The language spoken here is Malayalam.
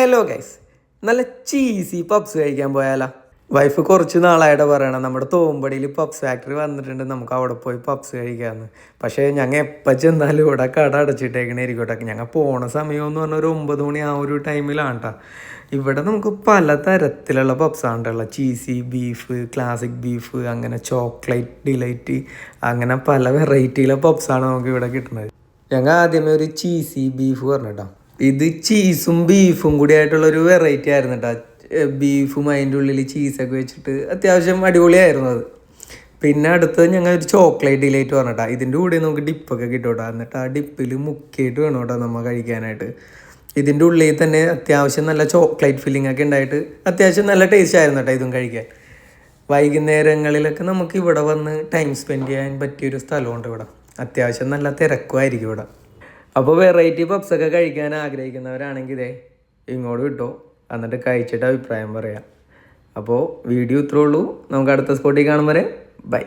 ഹലോ ഗൈസ് നല്ല ചീസി പപ്സ് കഴിക്കാൻ പോയാലോ? വൈഫ് കുറച്ച് നാളായിട്ട് പറയണം നമ്മുടെ തോമ്പടിയിൽ പപ്സ് ഫാക്ടറി വന്നിട്ടുണ്ട് നമുക്ക് അവിടെ പോയി പപ്സ് കഴിക്കാമെന്ന് പക്ഷേ ഞങ്ങൾ എപ്പോൾ ചെന്നാലും ഇവിടെ കട അടച്ചിട്ടേക്കണേ ഇരിക്കട്ടെ ഞങ്ങൾ പോണ സമയം എന്ന് പറഞ്ഞാൽ ഒരു ഒമ്പത് മണി ആ ഒരു ടൈമിലാണ് കേട്ടോ ഇവിടെ നമുക്ക് പല തരത്തിലുള്ള പപ്സാണ് ഉള്ളത്. ചീസി ബീഫ് ക്ലാസിക് ബീഫ് അങ്ങനെ ചോക്ലേറ്റ് ഡിലൈറ്റ് അങ്ങനെ പല വെറൈറ്റിയിലെ പപ്സാണ് നമുക്ക് ഇവിടെ കിട്ടുന്നത് ഞങ്ങൾ ആദ്യമേ ഒരു ചീസി ബീഫ് പറഞ്ഞിട്ടോ ഇത് ചീസും ബീഫും കൂടി ആയിട്ടുള്ള ഒരു വെറൈറ്റി ആയിരുന്നു കേട്ടോ ബീഫും അതിന്റെ ഉള്ളിൽ ചീസൊക്കെ വെച്ചിട്ട് അത്യാവശ്യം അടിപൊളിയായിരുന്നു അത്. പിന്നെ അടുത്തത് ഞങ്ങൾ ഒരു ചോക്ലേറ്റ് ഡിലൈറ്റ് പറഞ്ഞിട്ടാ. ഇതിന്റെ കൂടെ നമുക്ക് ഡിപ്പൊക്കെ കിട്ടും കേട്ടോ എന്നിട്ട് ആ ഡിപ്പിൽ മുക്കിയിട്ട് വേണം കേട്ടോ നമ്മൾ കഴിക്കാനായിട്ട്. ഇതിന്റെ ഉള്ളിൽ തന്നെ അത്യാവശ്യം നല്ല ചോക്ലേറ്റ് ഫില്ലിംഗ് ഒക്കെ ഉണ്ടായിട്ട് അത്യാവശ്യം നല്ല ടേസ്റ്റ് ആയിരുന്നു കേട്ടോ ഇതും കഴിക്കാൻ. വൈകുന്നേരങ്ങളിലൊക്കെ നമുക്ക് ഇവിടെ വന്ന് ടൈം സ്പെൻഡ് ചെയ്യാൻ പറ്റിയൊരു സ്ഥലമുണ്ട് ഇവിടെ. അത്യാവശ്യം നല്ല തിരക്കുമായിരിക്കും ഇവിടെ. അപ്പോൾ വെറൈറ്റി പപ്സൊക്കെ കഴിക്കാൻ ആഗ്രഹിക്കുന്നവരാണെങ്കിൽ ഇതേ ഇങ്ങോട്ട് കിട്ടോ എന്നിട്ട് കഴിച്ചിട്ട് അഭിപ്രായം പറയാം. അപ്പോൾ വീഡിയോ ഇത്രേ ഉള്ളൂ. നമുക്ക് അടുത്ത സ്പോട്ടിൽ കാണുമ്പോൾ ബൈ